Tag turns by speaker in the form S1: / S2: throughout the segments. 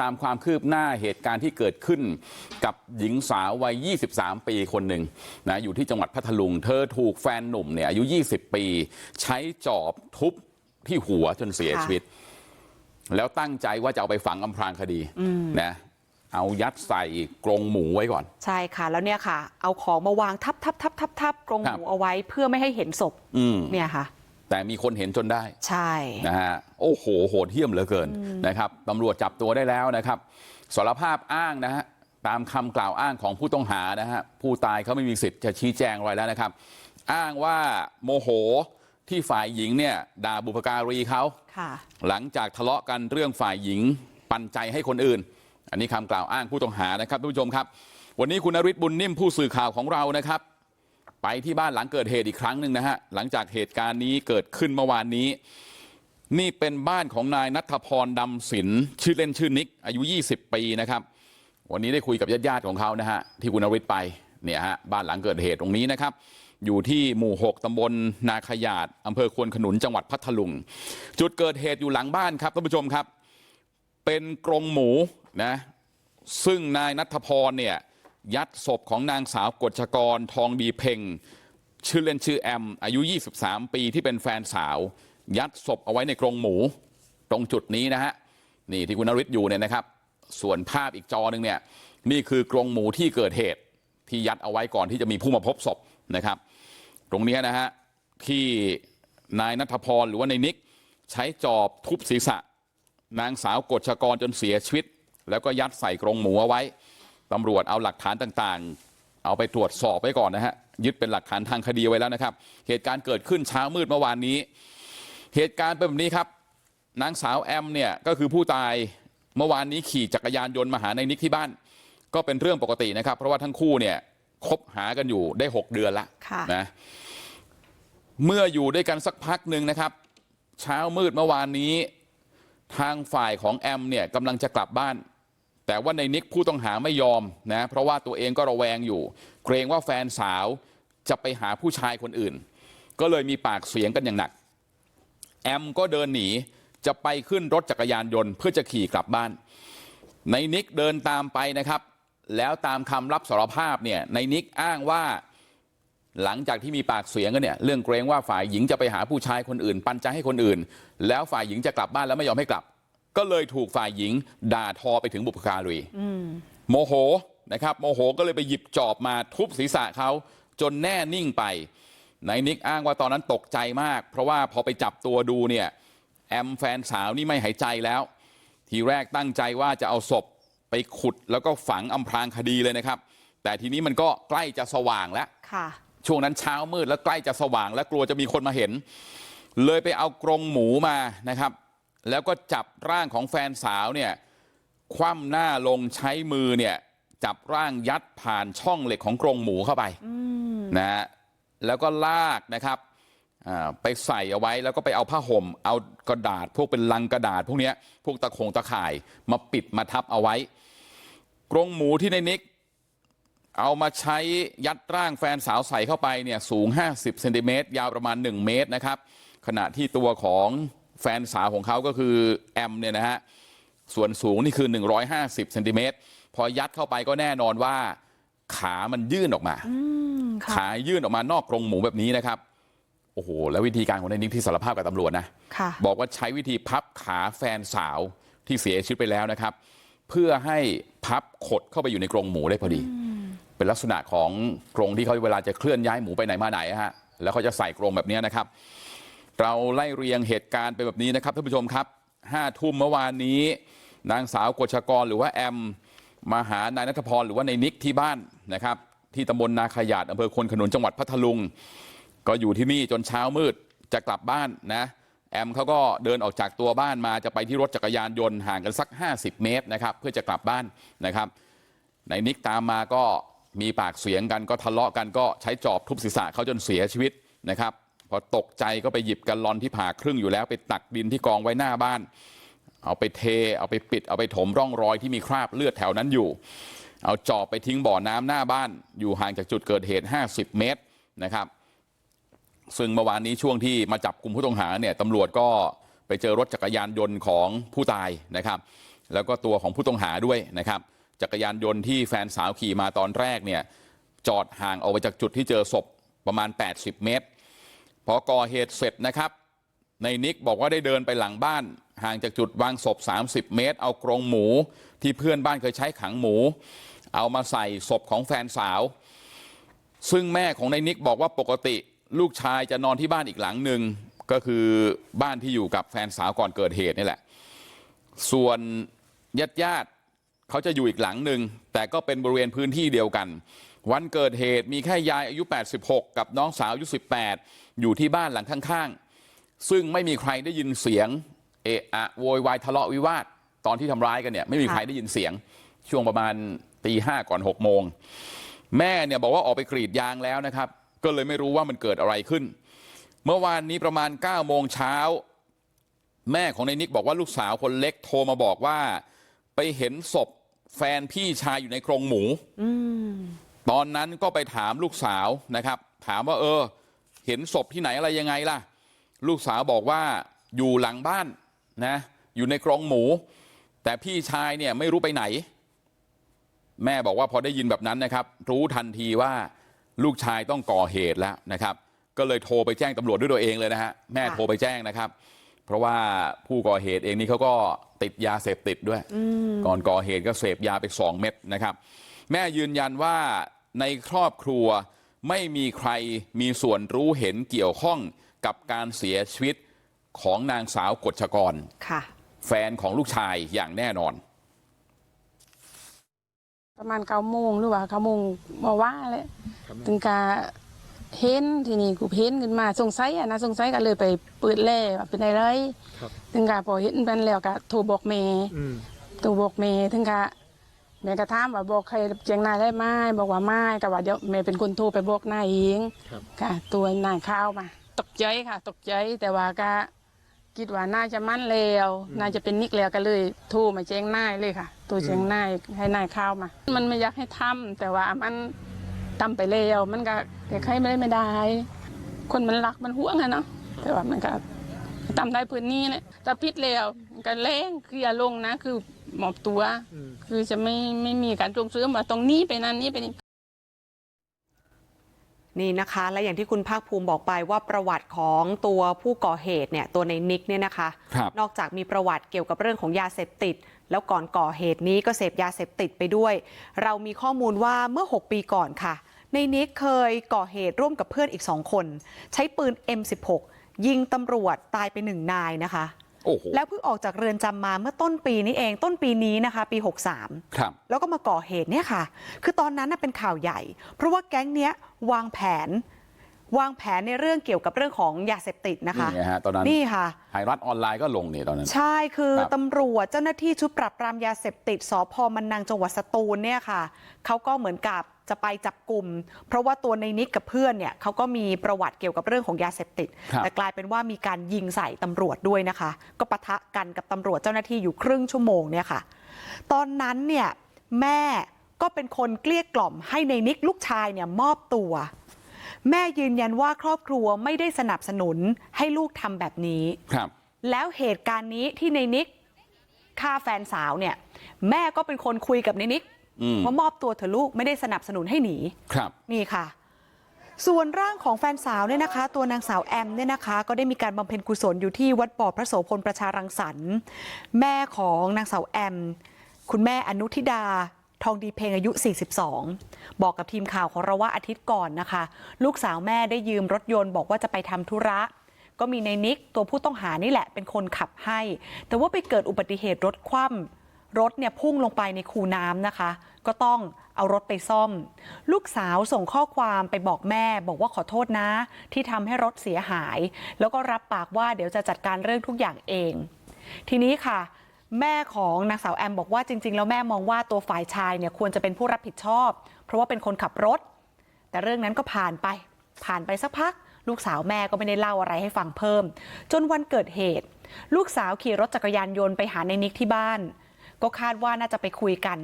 S1: ตามความคืบหน้าเหตุการณ์ที่เกิดขึ้นกับหญิงสาววัย23ปีคนหนึ่งนะอยู่ที่จังหวัดพัทลุงเธอถูกแฟนหนุ่มเนี่ยอายุ20ปีใช้จอบทุบที่หัวจนเสีย
S2: ค่ะ
S1: ชีวิต แล้วตั้งใจว่าจะเอาไปฝังอำพรางคดีนะเอายัดใส่กรงหมูไว้ก่อน
S2: ใช่ค่ะ แล้วเนี่ยค่ะ เอาของมาวางทับทับทับทับทับกรง
S1: ครั
S2: ห
S1: บ
S2: มูเอาไว้เพื่อไม่ให้เห็นศพ
S1: อืม
S2: เนี่ยค่ะ
S1: แต่มีคนเห็นจนได้
S2: ใช่
S1: นะฮะโอ้โหโหดเหี้ยมเหลือเกินนะครับตำรวจจับตัวได้แล้วนะครับสารภาพอ้างนะฮะตามคำกล่าวอ้างของผู้ต้องหานะฮะผู้ตายเขาไม่มีสิทธิ์จะชี้แจงอะไรแล้วนะครับ อ้างว่าโมโหที่ฝ่ายหญิงเนี่ยด่าบุพการีเขา
S2: ค่ะ
S1: หลังจากทะเลาะกันเรื่องฝ่ายหญิงปันใจให้คนอื่น อันนี้คำกล่าวอ้างผู้ต้องหานะครับทุกผู้ชมครับ วันนี้คุณนฤทธิ์บุญนิ่มผู้สื่อข่าวของเรานะครับ ไปที่บ้านหลังเกิดเหตุอีกครั้งหนึ่งนะฮะหลังจากเหตุการณ์นี้เกิดขึ้นเมื่อวานนี้นี่เป็นบ้านของนายนัทพรดำศิลชื่อเล่นชื่อนิกอายุ20ปีนะครับวันนี้ได้คุยกับญาติๆของเขานะฮะที่คุณนฤทธิ์ไปเนี่ยฮะบ้านหลังเกิดเหตุตรงนี้นะครับอยู่ที่หมู่6ตำบลนาขยาดอำเภอควนขนุนจังหวัดพัทลุงจุดเกิดเหตุอยู่หลังบ้านครับท่านผู้ชมครับเป็นกรงหมูนะซึ่งนายนัทพรเนี่ย ยัดศพของนางสาวกฎชกรทองดีเพ่งชื่อเล่นชื่อแอมอายุ23ปีที่เป็นแฟนสาวยัดศพเอาไว้ในกรงหมูตรงจุดนี้นะฮะนี่ที่คุณนฤทธิ์อยู่เนี่ยนะครับส่วนภาพอีกจอหนึ่งเนี่ยนี่คือกรงหมูที่เกิดเหตุที่ยัดเอาไว้ก่อนที่จะมีผู้มาพบศพนะครับ ตรงนี้นะฮะที่นายนัทพรหรือว่านายนิกใช้จอบทุบศีรษะ นางสาวกฎชกรจนเสียชีวิต แล้วก็ยัดใส่กรงหมูเอาไว้ ตำรวจเอาหลักฐานต่างๆเอาไปตรวจสอบไว้ก่อนนะฮะยึดเป็นหลักฐานทางคดีไว้แล้วนะครับเหตุการณ์เกิดขึ้นเช้ามืดเมื่อวานนี้เหตุการณ์เป็นแบบนี้ครับนางสาวแอมเนี่ยก็คือผู้ตายเมื่อวานนี้ขี่จักรยานยนต์มาหาในนิกที่บ้านก็เป็นเรื่องปกตินะครับเพราะว่าทั้งคู่เนี่ยคบหากันอยู่ได้6เดือนละ
S2: ค่ะ
S1: นะเมื่ออยู่ด้วยกันสักพักหนึ่งนะครับเช้ามืดเมื่อวานนี้ทางฝ่ายของแอมเนี่ยกำลังจะกลับบ้าน แต่ว่าในนิกผู้ต้องหาไม่ยอมนะเพราะว่าตัวเองก็ระแวงอยู่เกรงว่าแฟนสาวจะไปหาผู้ชายคนอื่น ก็เลยมีปากเสียงกันอย่างหนัก แอมก็เดินหนีจะไปขึ้นรถจักรยานยนต์เพื่อจะขี่กลับบ้าน ในนิกเดินตามไปนะครับ แล้วตามคำรับสารภาพเนี่ยในนิกอ้างว่าหลังจากที่มีปากเสียงกันเนี่ยเรื่องเกรงว่าฝ่ายหญิงจะไปหาผู้ชายคนอื่น ปันใจให้คนอื่น แล้วฝ่ายหญิงจะกลับบ้านแล้วไม่ยอมให้กลับ ก็เลยถูกฝ่ายหญิงด่าทอไปถึงบุพการีโมโหนะครับโมโหก็เลยไปหยิบจอบมาทุบศีรษะเขาจนแน่นิ่งไปนายนิกอ้างว่าตอนนั้นตกใจมาก เพราะว่าพอไปจับตัวดูเนี่ยแอมแฟนสาวนี่ไม่หายใจแล้ว ทีแรกตั้งใจว่าจะเอาศพไปขุดแล้วก็ฝังอำพรางคดีเลยนะครับ แต่ทีนี้มันก็ใกล้จะสว่างแล้ว
S2: ค่ะ
S1: ช่วงนั้นเช้ามืดแล้วใกล้จะสว่าง และกลัวจะมีคนมาเห็น เลยไปเอากรงหมูมานะครับ แล้วก็จับร่างของแฟนสาวเนี่ยคว่ำหน้าลงใช้มือเนี่ยจับร่างยัดผ่านช่องเหล็กของกรงหมูเข้าไปนะฮะแล้วก็ลากนะครับอ่าไปใส่เอาไว้แล้วก็ไปเอาผ้าห่มเอากระดาษพวกเป็นลังกระดาษพวกเนี้ยพวกตะขงตะข่ายมาปิดมาทับเอาไว้กรงหมูที่ในนิกเอามาใช้ยัดร่างแฟนสาวใส่เข้าไปเนี่ยสูง 50เซนติเมตรยาวประมาณ 1 เมตรนะครับขณะที่ตัวของ แฟนสาวของเขาก็คือแอมเนี่ยนะฮะส่วนสูงนี่คือ150เซนติเมตรพอยัดเข้าไปก็แน่นอนว่าขามันยื่นออกมา
S2: ค่ะ
S1: ขายื่นออกมานอกกรงหมูแบบนี้นะครับโอ้โหแล้ววิธีการของนายนิกที่สารภาพกับตำรวจนะ
S2: ค่ะ
S1: บอกว่าใช้วิธีพับขาแฟนสาวที่เสียชีวิตไปแล้วนะครับ เพื่อให้พับขดเข้าไปอยู่ในกรงหมูได้พอดี เป็นลักษณะของกรงที่เขาเวลาจะเคลื่อนย้ายหมูไปไหนมาไหนฮะแล้วเขาจะใส่กรงแบบนี้นะครับ เราไล่เรียงเหตุการณ์ไปแบบนี้นะครับท่านผู้ชมครับห้าทุ่มเมื่อวานนี้นางสาวกฎชกรหรือว่าแอมมาหานายนัทพรหรือว่าในนิกที่บ้านนะครับที่ตำบลนาขยาดอำเภอควนขนุนจังหวัดพัทลุงก็อยู่ที่นี่จนเช้ามืดจะกลับบ้านนะแอมเขาก็เดินออกจากตัวบ้านมาจะไปที่รถจักรยานยนต์ห่างกันสัก 50 เมตรนะครับเพื่อจะกลับบ้านนะครับในนิกตามมาก็มีปากเสียงกันก็ทะเลาะกันก็ใช้จอบทุบศีรษะเขาจนเสียชีวิตนะครับ พอตกใจก็ไปหยิบกันลอนที่ผ่าครึ่งอยู่แล้วไปตักดินที่กองไว้หน้าบ้านเอาไปเทเอาไปปิดเอาไปถมร่องรอยที่มีคราบเลือดแถวนั้นอยู่เอาจอบไปทิ้งบ่อน้ำหน้าบ้านอยู่ห่างจากจุดเกิดเหตุ50เมตรนะครับซึ่งเมื่อวานนี้ช่วงที่มาจับกลุ่มผู้ต้องหาเนี่ยตำรวจก็ไปเจอรถจักรยานยนต์ของผู้ตายนะครับ แล้วก็ตัวของผู้ต้องหาด้วยนะครับ จักรยานยนต์ที่แฟนสาวขี่มาตอนแรกเนี่ยจอดห่างออกไปจากจุดที่เจอศพประมาณ 80 เมตร อก่อเหตุเสร็จนะครับในนิกบอกว่าได้เดินไปหลังบ้านห่างจากจุดวางศพ30เมตรเอากรงหมูที่เพื่อนบ้านเคยใช้ขังหมู เอามาใส่ศพของแฟนสาว ซึ่งแม่ของในนิกบอกว่าปกติลูกชายจะนอนที่บ้านอีกหลังหนึ่งก็คือบ้านที่อยู่กับแฟนสาวก่อนเกิดเหตุนี่แหละ ส่วนญาติญาติๆเขาจะอยู่อีกหลังหนึ่งแต่ก็เป็นบริเวณพื้นที่เดียวกัน วันเกิดเหตุมีแค่ยายอายุ 86 กับน้องสาวอายุ 18 อยู่ที่บ้านหลังข้างๆซึ่งไม่มีใครได้ยินเสียงเอะอะโวยวายทะเลาะวิวาทตอนที่ทำร้ายกันเนี่ยไม่มีใครได้ยินเสียงช่วงประมาณตีห้าก่อน6โมงแม่เนี่ยบอกว่าออกไปกรีดยางแล้วนะครับก็เลยไม่รู้ว่ามันเกิดอะไรขึ้นเมื่อวานนี้ประมาณ9โมงเช้าแม่ของในนิกบอกว่าลูกสาวคนเล็กโทรมาบอกว่าไปเห็นศพแฟนพี่ชายอยู่ในกรงหมูตอนนั้นก็ไปถามลูกสาวนะครับถามว่าเออ เห็นศพที่ไหนอะไรยังไงล่ะลูกสาวบอกว่าอยู่หลังบ้านนะอยู่ในกรงหมูแต่พี่ชายเนี่ยไม่รู้ไปไหนแม่บอกว่าพอได้ยินแบบนั้นนะครับรู้ทันทีว่าลูกชายต้องก่อเหตุแล้วนะครับก็เลยโทรไปแจ้งตำรวจด้วยตัวเองเลยนะฮะแม่
S2: ค่ะ
S1: โทรไปแจ้งนะครับเพราะว่าผู้ก่อเหตุเองนี่เขาก็ติดยาเสพติดด้วยก่อนก่อเหตุก็เสพยาไปสองเม็ดนะครับแม่ยืนยันว่าในครอบครัว ไม่มีใครมีส่วนรู้เห็นเกี่ยวข้องกับการเสียชีวิตของนางสาวกฎชกร
S2: ค่ะ
S1: แฟนของลูกชายอย่างแน่นอน
S3: ประมาณเก้าโมงหรือว่าเก้าโมงมาว่าเลยถึงกาเห็นทีนี้กูเห็นขึ้นมาสงสัยอะนะสงสัยก็เลยไปเปิดแล่ว่าเป็นอะไร
S4: ครับ
S3: ถึงกาพอเห็นเป็นแล้วก็โทรบอกแม่
S4: อืม
S3: โทรบอกแม่ถึงกา แม่ก็ถามว่าบอกใครเจียงนายได้ไหมบอกว่าไม่ก็ว่าเดี๋ยวแม่เป็นคนโทรไปบอกนายเอง
S4: ครับ
S3: ค่ะ ตัวนายเข้าวมา ตกใจค่ะ ตกใจแต่ว่าก็คิดว่าน่าจะมั่นแล้วน่าจะเป็นนิกแล้วก็เลยโทรมาแจ้งนายเลยค่ะโทรแจ้งนายให้นายเข้าวมา มันไม่อยากให้ทำแต่ว่ามันทำไปแล้วมันก็แก้ไขไม่ได้ไม่ได้ คนมันรักมันห่วงอะเนาะแต่ว่ามันก็ทำได้พื้นนี้แหละแต่พิษแล้ว มันก็แรงเคลียร์ลงนะ คือหมอบตัว
S4: อืม
S3: คือจะไม่ไม่มีการจงซื้อมาตรงนี้ไปนั้นนี้ไปนี้
S2: นี่นะคะ และอย่างที่คุณภาคภูมิบอกไปว่าประวัติของตัวผู้ก่อเหตุเนี่ยตัวในนิกเนี่ยนะคะ
S1: ครับ
S2: นอกจากมีประวัติเกี่ยวกับเรื่องของยาเสพติด แล้วก่อนก่อเหตุนี้ก็เสพยาเสพติดไปด้วย เรามีข้อมูลว่าเมื่อ 6 ปีก่อนค่ะ ในนิกเคยก่อเหตุร่วมกับเพื่อนอีกสองคน ใช้ปืน M16 ยิงตำรวจตายไปหนึ่งนายนะคะ
S1: โอ้โห
S2: แล้วเพิ่งออกจากเรือนจำมาเมื่อต้นปีนี้เองต้นปีนี้นะคะปี63
S1: ครับ
S2: แล้วก็มาก่อเหตุเนี่ยค่ะ คือตอนนั้นน่ะเป็นข่าวใหญ่ เพราะว่าแก๊งเนี้ยวางแผน วางแผนในเรื่องเกี่ยวกับเรื่องของยาเสพติดนะคะ
S1: นี่ไงฮะตอนนั้น
S2: นี่ค่ะ
S1: ไทยรัฐออนไลน์ก็ลงนี่ตอนนั้น
S2: ใช่คือ
S1: ครับ
S2: ตำรวจเจ้าหน้าที่ชุดปรับปรามยาเสพติดสพมันนังจังหวัดสตูลเนี่ยค่ะเขาก็เหมือนกับ จะไปจับกลุ่มเพราะว่าตัวในนิกกับเพื่อนเนี่ยเขาก็มีประวัติเกี่ยวกับเรื่องของยาเสพติด
S1: ครับ
S2: แต่กลายเป็นว่ามีการยิงใส่ตำรวจด้วยนะคะก็ปะทะกันกับตำรวจเจ้าหน้าที่อยู่ครึ่งชั่วโมงเนี่ยค่ะตอนนั้นเนี่ยแม่ก็เป็นคนเกลี้ยกล่อมให้ในนิกลูกชายเนี่ยมอบตัวแม่ยืนยันว่าครอบครัวไม่ได้สนับสนุนให้ลูกทำแบบนี้
S1: ครับ
S2: แล้วเหตุการณ์นี้ที่ในนิกฆ่าแฟนสาวเนี่ยแม่ก็เป็นคนคุยกับในนิก
S1: อืม
S2: ว่ามอบตัวเถอะลูกไม่ได้สนับสนุนให้หนี
S1: ครับ
S2: นี่ค่ะส่วนร่างของแฟนสาวเนี่ยนะคะตัวนางสาวแอมเนี่ยนะคะก็ได้มีการบำเพ็ญกุศลอยู่ที่วัดบ่อพระโสพลประชารังสรรค์แม่ของนางสาวแอมคุณแม่อนุทิดาทองดีเพลงอายุ42บอกกับทีมข่าวของเราว่าอาทิตย์ก่อนนะคะลูกสาวแม่ได้ยืมรถยนต์บอกว่าจะไปทำธุระก็มีในนิกตัวผู้ต้องหานี่แหละเป็นคนขับให้แต่ว่าไปเกิดอุบัติเหตุรถคว่ำรถเนี่ยพุ่งลงไปในคูน้ำนะคะ ก็ต้องเอารถไปซ่อม ลูกสาวส่งข้อความไปบอกแม่ บอกว่าขอโทษนะ ที่ทำให้รถเสียหาย แล้วก็รับปากว่าเดี๋ยวจะจัดการเรื่องทุกอย่างเอง ทีนี้ค่ะ แม่ของนางสาวแอมบอกว่าจริง ๆ แล้วแม่มองว่าตัวฝ่ายชายเนี่ยควรจะเป็นผู้รับผิดชอบ เพราะว่าเป็นคนขับรถ แต่เรื่องนั้นก็ผ่านไป ผ่านไปสักพัก ลูกสาวแม่ก็ไม่ได้เล่าอะไรให้ฟังเพิ่ม จนวันเกิดเหตุ ลูกสาวขี่รถจักรยานยนต์ไปหาในนิกที่บ้านก็คาดว่าน่าจะไปคุยกัน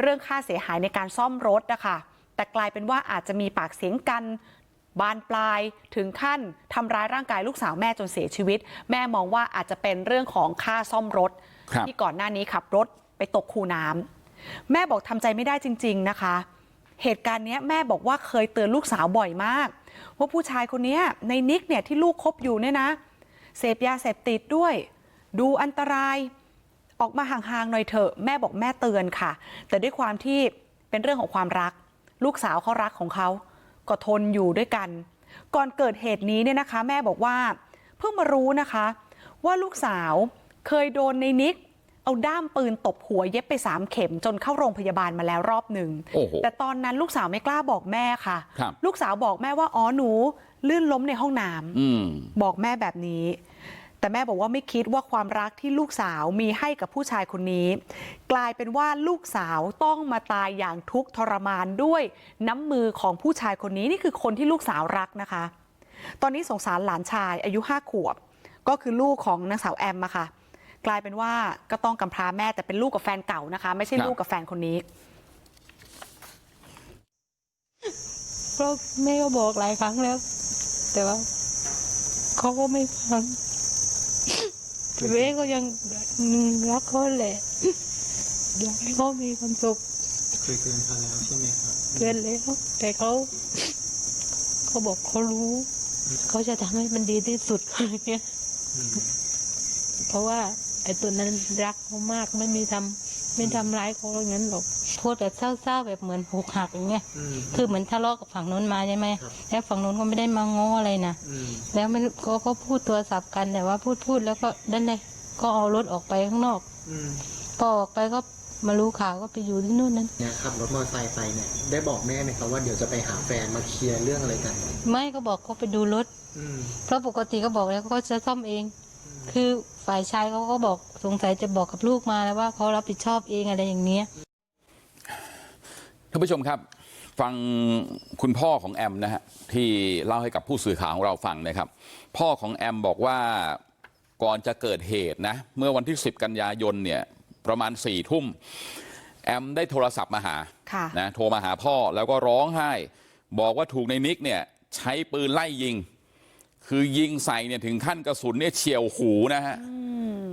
S2: เรื่องค่าเสียหายในการซ่อมรถนะคะแต่กลายเป็นว่าอาจจะมีปากเสียงกันบานปลายถึงขั้นทำร้ายร่างกายลูกสาวแม่จนเสียชีวิต แม่มองว่าอาจจะเป็นเรื่องของค่าซ่อมรถ
S1: ครับ
S2: ที่ก่อนหน้านี้ขับรถไปไปตกคูน้ำแม่บอกทำใจไม่ได้จริง ๆนะคะ เหตุการณ์เนี้ยแม่บอกว่าเคยเตือนลูกสาวบ่อยมาก ว่าผู้ชายคนเนี้ยในนิกเนี่ยที่ลูกคบอยู่เนี่ยนะ เสพยาเสพติดด้วย ดูอันตราย ออกมาห่างๆหน่อยเถอะแม่บอกแม่เตือนค่ะ แต่ด้วยความที่เป็นเรื่องของความรัก ลูกสาวเขารักของเขาก็ทนอยู่ด้วยกัน ก่อนเกิดเหตุนี้เนี่ยนะคะ แม่บอกว่า เพิ่งมารู้นะคะ ว่าลูกสาวเคยโดนในนิกเอาด้ามปืนตบหัวเย็บไปสามเข็มจนเข้าโรงพยาบาลมาแล้วรอบหนึ่ง
S1: โอ้โห
S2: แต่ตอนนั้นลูกสาวไม่กล้าบอกแม่ค่ะ
S1: ครับ
S2: ลูกสาวบอกแม่ว่าอ๋อหนูลื่นล้มในห้องน้ำ
S1: อืม
S2: บอกแม่แบบนี้ แต่แม่บอกว่าไม่คิดว่าความรักที่ลูกสาวมีให้กับผู้ชายคนนี้กลายเป็นว่าลูกสาวต้องมาตายอย่างทุกข์ทรมานด้วยน้ำมือของผู้ชายคนนี้นี่คือคนที่ลูกสาวรักนะคะตอนนี้สงสารหลานชายอายุห้าขวบก็คือลูกของนางสาวแอมอะค่ะกลายเป็นว่าก็ต้องกำพร้าแม่แต่เป็นลูกกับแฟนเก่านะคะไม่ใช่
S1: ครับ
S2: ลูกกับแฟนคนนี้
S4: เพราะแม่ก็บอกหลายครั้งแล้วแต่ว่าเขาก็ไม่ฟัง แต่แม่ก็ยังรักเขาแหละอยากให้เขามีความสุข
S5: เคยเตือนเขาแล้วใช่ไหมครับ
S4: เกินแล้วแต่เขาเขาบอกเขารู้ เขาจะทำให้มันดีที่สุดอะไรเงี้ย
S5: อืม
S4: เพราะว่า ไอ้ตัวนั้นรักเขามากไม่มีทำไม่ทำร้ายเขาอย่างนั้นหรอก พูดแบบเศร้าๆแบบเหมือนผูกหักอย่างเงี้ย
S5: อืม
S4: คือเหมือนทะเลาะกับฝั่งนู้นมาใช่ไหม
S5: ครับ
S4: แล้วฝั่งนู้นก็ไม่ได้มาง้ออะไรนะ
S5: อืม
S4: แล้วมันก็ก็พูดโทรศัพท์กันแต่ว่าพูดพูดแล้วก็นั่นเลยก็เอารถออกไปข้างนอก
S5: อืม
S4: พอออกไปก็มารู้ข่าวก็ไปอยู่ที่นู่นนั้น
S5: เนี่ยขับรถมอเตอร์ไซค์ไปเนี่ยได้บอกแม่ไหมครับว่าเดี๋ยวจะไปหาแฟนมาเคลียร์เรื่องอะไรกัน
S4: ไม่ก็บอกเขาไปดูรถ
S5: อืม
S4: เพราะปกติก็บอกแล้วเขาจะซ่อมเอง คือฝ่ายชายเขาก็บอกสงสัยจะบอกกับลูกมาแล้วว่าเขารับผิดชอบเองอะไรอย่างเนี้ย
S1: ท่านผู้ชมครับฟังคุณพ่อของแอมนะฮะที่เล่าให้กับผู้สื่อข่าวของเราฟังนะครับ พ่อของแอมบอกว่าก่อนจะเกิดเหตุนะเมื่อวันที่ 10 กันยายนเนี่ยประมาณ4ี่ทุ่มแอมได้โทรศัพท์มาหา
S2: ค่ะ
S1: นะโทรมาหาพ่อแล้วก็ร้องไห้ บอกว่าถูกในนิกเนี่ยใช้ปืนไล่ยิง คือยิงใส่เนี่ยถึงขั้นกระสุนเนี่ยเฉียวหูนะฮะ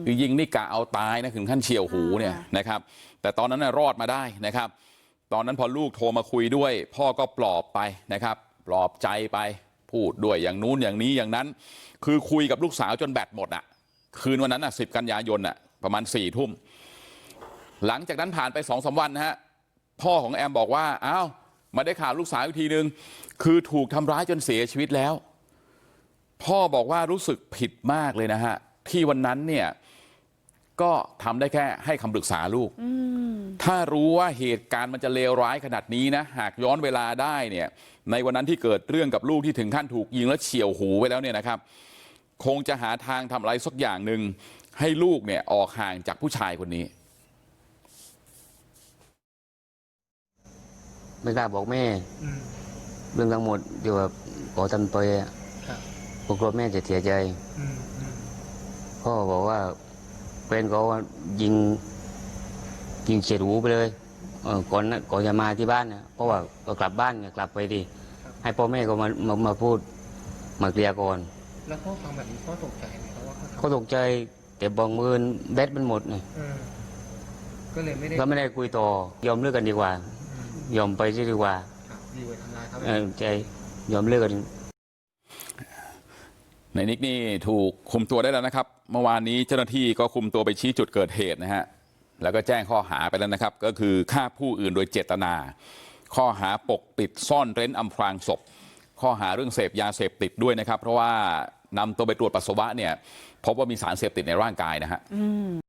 S1: คือยิงนี่กะเอาตายนะถึงขั้นเฉียวหูเนี่ยนะครับ แต่ตอนนั้นน่ะรอดมาได้นะครับ ตอนนั้นพอลูกโทรมาคุยด้วยพ่อก็ปลอบไปนะครับปลอบใจไปพูดด้วยอย่างนู้นอย่างนี้อย่างนั้นคือคุยกับลูกสาวจนแบตหมดอะคืนวันนั้นอะสิบกันยายนอะประมาณสี่ทุ่มหลังจากนั้นผ่านไปสองสามวันนะฮะพ่อของแอมบอกว่าอ้าวมาได้ข่าวลูกสาวอีกทีนึงคือถูกทำร้ายจนเสียชีวิตแล้วพ่อบอกว่ารู้สึกผิดมากเลยนะฮะที่วันนั้นเนี่ยก็ทำได้แค่ให้คำปรึกษาลูก ถ้ารู้ว่าเหตุการณ์มันจะเลวร้ายขนาดนี้นะหากย้อนเวลาได้เนี่ยในวันนั้นที่เกิดเรื่องกับลูกที่ถึงขั้นถูกยิงแล้วเฉียวหูไปแล้วเนี่ยนะครับคงจะหาทางทำอะไรสักอย่างหนึ่งให้ลูกเนี่ยออกห่างจากผู้ชายคนนี้
S6: ไม่กล้าบอกแม่
S5: อืม
S6: เรื่องทั้งหมดเกี่ยวกับขอทำไปอะ
S5: ครับ
S6: ผมกลัวแม่จะเสียใจ
S5: อืมอืม
S6: พ่อบอกว่าแฟนเขาว่ายิง ยิงเฉียดหูไปเลยเออก่อนนะก่อนจะมาที่บ้านนะเพราะว่าก็กลับบ้านไงกลับไปดิให้พ่อแม่ก็มามามาพูดมาเคลียร์ก่อน
S5: แล้วพ่อฟังแบบนี้พ่อตกใจไหมครับว่าเขา
S6: เขาตกใจแต่บอกมือแบตมันหมดไง
S5: เออก็เลยไม่ได้
S6: ก็ไม่ได้คุยต่อยอมเลิกกันดีกว่า
S5: อืม
S6: ยอมไปซะดีกว่า
S5: ครับดีกว่าทำลายเขา
S6: เออใจยอมเลิกกัน
S1: ในนิกนี่ถูกคุมตัวได้แล้วนะครับ เมื่อวานนี้เจ้าหน้าที่ก็คุมตัวไปชี้จุดเกิดเหตุนะฮะ แล้วก็แจ้งข้อหาไปแล้วนะครับก็คือฆ่าผู้อื่นโดยเจตนาข้อหาปกปิดซ่อนเร้นอำพรางศพข้อหาเรื่องเสพยาเสพติดด้วยนะครับเพราะว่านำตัวไปตรวจปัสสาวะเนี่ยพบว่ามีสารเสพติดในร่างกายนะฮะ